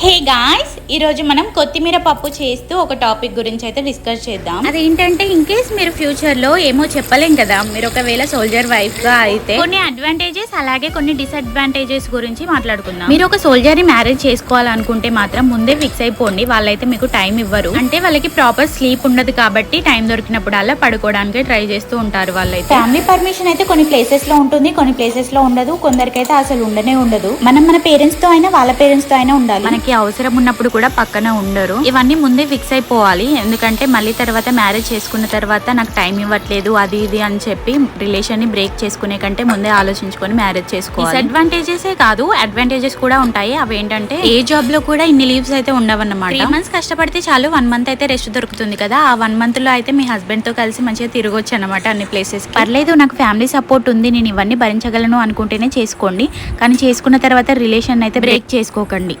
Hey guys, ఈరోజు మనం కొత్తిమీర పప్పు చేస్తూ ఒక టాపిక్ గురించి అయితే డిస్కస్ చేద్దాం. అదేంటంటే ఇన్ కేస్ మీరు ఫ్యూచర్లో ఏమో చెప్పలేం కదా మీరు ఒకవేళ సోల్జర్ వైఫ్గా అయితే కొన్ని అడ్వాంటేజెస్ అలాగే కొన్ని డిసడ్వాంటేజెస్ గురించి మాట్లాడుకుందాం. మీరు ఒక సోల్జర్ని మ్యారేజ్ చేసుకోవాలనుకుంటే మాత్రం ముందే ఫిక్స్ అయిపోండి వాళ్ళైతే మీకు టైం ఇవ్వరు. అంటే వాళ్ళకి ప్రాపర్ స్లీప్ ఉండదు కాబట్టి టైం దొరికినప్పుడు అలా పడుకోవడానికి ట్రై చేస్తూ ఉంటారు వాళ్ళైతే. ఫ్యామిలీ పర్మిషన్ అయితే కొన్ని ప్లేసెస్లో ఉంటుంది కొన్ని ప్లేసెస్లో ఉండదు కొందరికైతే అసలు ఉండనే ఉండదు. మనం మన పేరెంట్స్తో అయినా వాళ్ళ పేరెంట్స్తో అయినా ఉండాలి. మనకి అవసరం ఉన్నప్పుడు కూడా పక్కన ఉండరు. ఇవన్నీ ముందే ఫిక్స్ అయిపోవాలి. ఎందుకంటే మళ్ళీ తర్వాత మ్యారేజ్ చేసుకున్న తర్వాత నాకు టైం ఇవ్వట్లేదు అది ఇది అని చెప్పి రిలేషన్ని బ్రేక్ చేసుకునే కంటే ముందే ఆలోచించుకొని మ్యారేజ్ చేసుకోవాలి. డిసడ్వాంటేజెస్ కాదు అడ్వాంటేజెస్ కూడా ఉంటాయి. అవి ఏంటంటే ఏ జాబ్లో కూడా ఇన్ని లీవ్స్ అయితే ఉండవన్నమాట. త్రీ మంత్స్ కష్టపడితే చాలు వన్ మంత్ అయితే రెస్ట్ దొరుకుతుంది కదా. ఆ వన్ మంత్లో అయితే మీ హస్బెండ్తో కలిసి మంచిగా తిరగొచ్చు అనమాట అన్ని ప్లేసెస్ పర్లేదు నాకు ఫ్యామిలీ సపోర్ట్ ఉంది. నేను ఇవన్నీ భరించగలను అనుకుంటేనే చేసుకోండి. కానీ చేసుకున్న తర్వాత రిలేషన్ అయితే బ్రేక్ చేసుకోకండి.